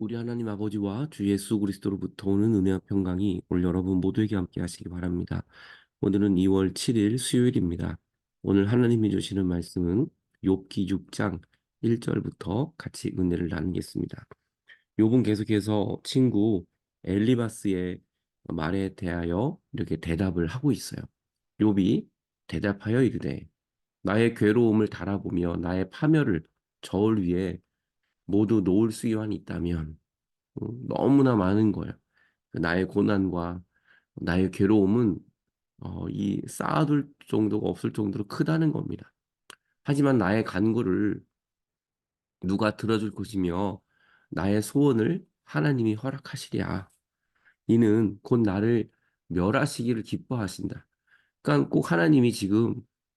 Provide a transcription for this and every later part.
우리 하나님 아버지와 주 예수 그리스도로부터 오는 은혜와 평강이 오늘 여러분 모두에게 함께 하시기 바랍니다. 오늘은 2월 7일 수요일입니다. 오늘 하나님이 주시는 말씀은 욥기 6장 1절부터 같이 은혜를 나누겠습니다. 욥은 계속해서 친구 엘리바스의 말에 대하여 이렇게 대답을 하고 있어요. 욥이 대답하여 이르되 나의 괴로움을 달아보며 나의 파멸을 저울 위에 모두 놓을 수요한이 있다면 어, 너무나 많은 거예요. 나의 고난과 나의 괴로움은 어, 이 쌓아둘 정도가 없을 정도로 크다는 겁니다. 하지만 나의 간구를 누가 들어줄 것이며 나의 소원을 하나님이 허락하시랴. 이는 곧 나를 멸하시기를 기뻐하신다. 그러니까 꼭 하나님이 지금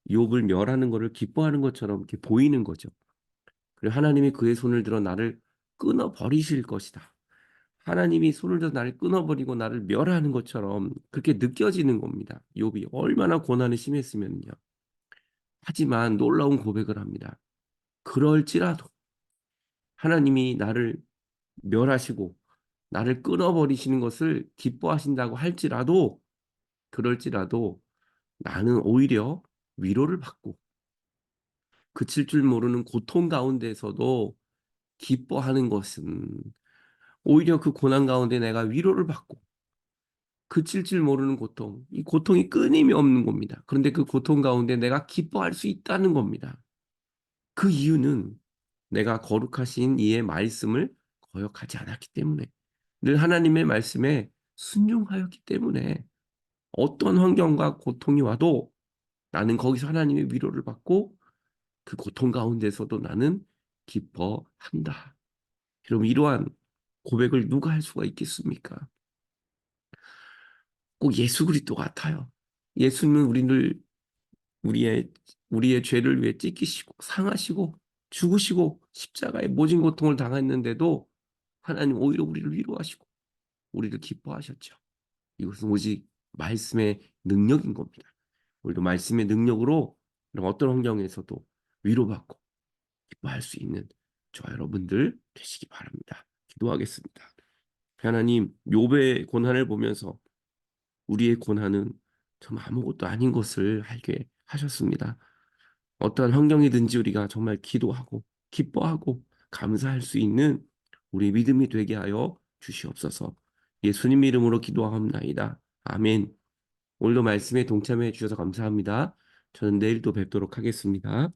욥을 멸하는 것을 기뻐하는 것처럼 이렇게 보이는 거죠. 그리고 하나님이 그의 손을 들어 나를 끊어 버리실 것이다. 하나님이 손을 들어 나를 끊어 버리고 나를 멸하는 것처럼 그렇게 느껴지는 겁니다. 욥이 얼마나 고난이 심했으면요. 하지만 놀라운 고백을 합니다. 그럴지라도 하나님이 나를 멸하시고 나를 끊어버리시는 것을 기뻐하신다고 할지라도 그럴지라도 나는 오히려 위로를 받고 그칠 줄 모르는 고통 가운데서도 기뻐하는 것은 오히려 그 고난 가운데 내가 위로를 받고 그칠 줄 모르는 고통, 이 고통이 끊임이 없는 겁니다. 그런데 그 고통 가운데 내가 기뻐할 수 있다는 겁니다. 그 이유는 내가 거룩하신 이의 말씀을 거역하지 않았기 때문에 늘 하나님의 말씀에 순종하였기 때문에 어떤 환경과 고통이 와도 나는 거기서 하나님의 위로를 받고 그 고통 가운데서도 나는 기뻐한다. 여러분 이러한 고백을 누가 할 수가 있겠습니까? 꼭 예수 그리스도 같아요. 예수님은 우리를 우리의 우리의 죄를 위해 찢기시고 상하시고 죽으시고 십자가에 모진 고통을 당했는데도 하나님 오히려 우리를 위로하시고 우리를 기뻐하셨죠. 이것은 오직 말씀의 능력인 겁니다. 우리도 말씀의 능력으로 어떤 환경에서도 위로받고 기뻐할 수 있는 저와 여러분들 되시기 바랍니다. 기도하겠습니다. 하나님, 욥의 고난을 보면서 우리의 고난은 정말 아무것도 아닌 것을 알게 하셨습니다. 어떠한 환경이든지 우리가 정말 기도하고 기뻐하고 감사할 수 있는 우리 믿음이 되게 하여 주시옵소서. 예수님 이름으로 기도하옵나이다. 아멘. 오늘도 말씀에 동참해 주셔서 감사합니다. 저는 내일 또 뵙도록 하겠습니다.